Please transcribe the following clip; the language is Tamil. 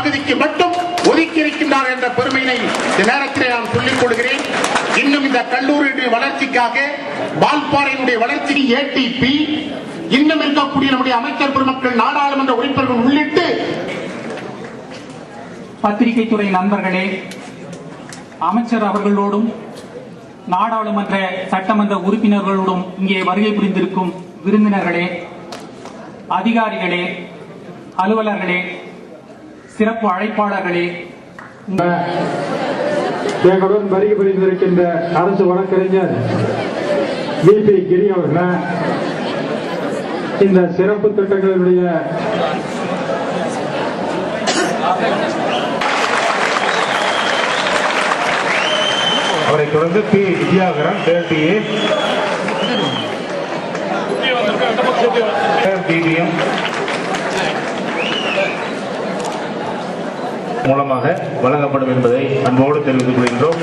பகுதிக்கு மட்டும் ஒதுக்கியிருக்கின்றார் என்ற பெருமையினை இந்த நேரத்திலே நான் சொல்லிக் கொள்கிறேன். இன்னும் இந்த கல்லூரியுடைய வளர்ச்சிக்காக வால்பாறையினுடைய வளர்ச்சி ஏடிபி இன்னும் இருக்கக்கூடிய நம்முடைய அமைச்சர் பெருமக்கள் நாடாளுமன்ற உறுப்பினர்கள் உள்ளிட்டு பத்திரிகை துறை நண்பர்களே அமைச்சர் அவர்களோடும் நாடாளுமன்ற சட்டமன்ற உறுப்பினர்களோடும் இங்கே வருகை புரிந்திருக்கும் விருந்தினர்களே அதிகாரிகளே அலுவலர்களே சிறப்பு அழைப்பாளர்களே எங்களுடன் வருகை புரிந்திருக்கின்ற அரசு வழக்கறிஞர் வி. பி. கிரி அவர்கள் இந்த சிறப்பு திட்டங்களுடைய அவரை தொடர்ந்து பி. வித்யாகரன் தேர்ட்டிஏ மூலமாக வழங்கப்படும் என்பதை அன்போடு தெரிவித்துக் கொள்கின்றோம்.